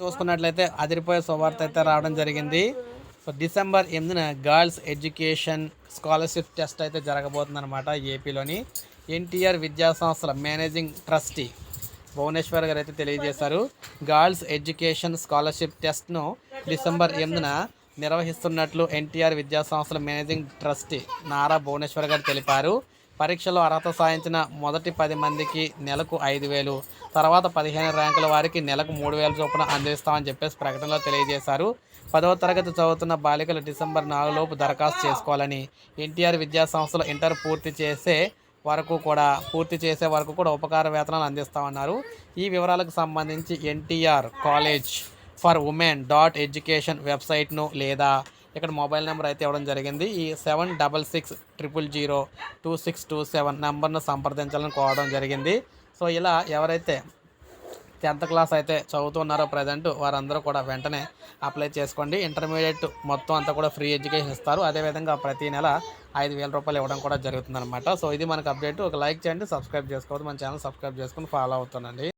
చూసుకున్నట్లయితే అదిరిపోయే శుభార్త అయితే రావడం జరిగింది. సో డిసెంబర్ ఎనిమిదిన గర్ల్స్ ఎడ్యుకేషన్ స్కాలర్షిప్ టెస్ట్ అయితే జరగబోతుంది అనమాట ఏపీలోని. ఎన్టీఆర్ విద్యా సంస్థల మేనేజింగ్ ట్రస్టీ భువనేశ్వర్ గారు అయితే తెలియజేశారు. గర్ల్స్ ఎడ్యుకేషన్ స్కాలర్షిప్ టెస్ట్ను డిసెంబర్ ఎనిమిదిన నిర్వహిస్తున్నట్లు ఎన్టీఆర్ విద్యా సంస్థల మేనేజింగ్ ట్రస్టీ నారా భువనేశ్వర్ గారు తెలిపారు. పరీక్షలో అర్హత సాధించిన మొదటి పది మందికి నెలకు ఐదు వేలు తర్వాత పదిహేను ర్యాంకుల వారికి నెలకు మూడు వేల చొప్పున అందిస్తామని చెప్పేసి ప్రకటనలో తెలియజేశారు. పదవ తరగతి చదువుతున్న బాలికలు డిసెంబర్ నాలుగులోపు దరఖాస్తు చేసుకోవాలని ఎన్టీఆర్ విద్యా సంస్థలు ఇంటర్ పూర్తి చేసే వరకు కూడా పూర్తి చేసే వరకు కూడా ఉపకార వేతనాలు అందిస్తామన్నారు. ఈ వివరాలకు సంబంధించి NTR college for women dot education వెబ్సైట్ను లేదా ఇక్కడ మొబైల్ నెంబర్ అయితే ఇవ్వడం జరిగింది. ఈ seven double six triple zero two six two seven నెంబర్ను సంప్రదించాలని కోవడం జరిగింది. సో ఇలా ఎవరైతే టెన్త్ క్లాస్ అయితే చదువుతున్నారో ప్రజెంట్ వారందరూ కూడా వెంటనే అప్లై చేసుకోండి. ఇంటర్మీడియట్ మొత్తం అంతా కూడా ఫ్రీ ఎడ్యుకేషన్ ఇస్తారు. అదేవిధంగా ప్రతి నెల ఐదు వేల రూపాయలు ఇవ్వడం కూడా జరుగుతుందన్నమాట. సో ఇది మనకు అప్డేట్. ఒక లైక్ చేయండి సబ్స్క్రైబ్ చేసుకోవద్దు. మన ఛానల్ సబ్స్క్రైబ్ చేసుకుని ఫాలో అవుతానండి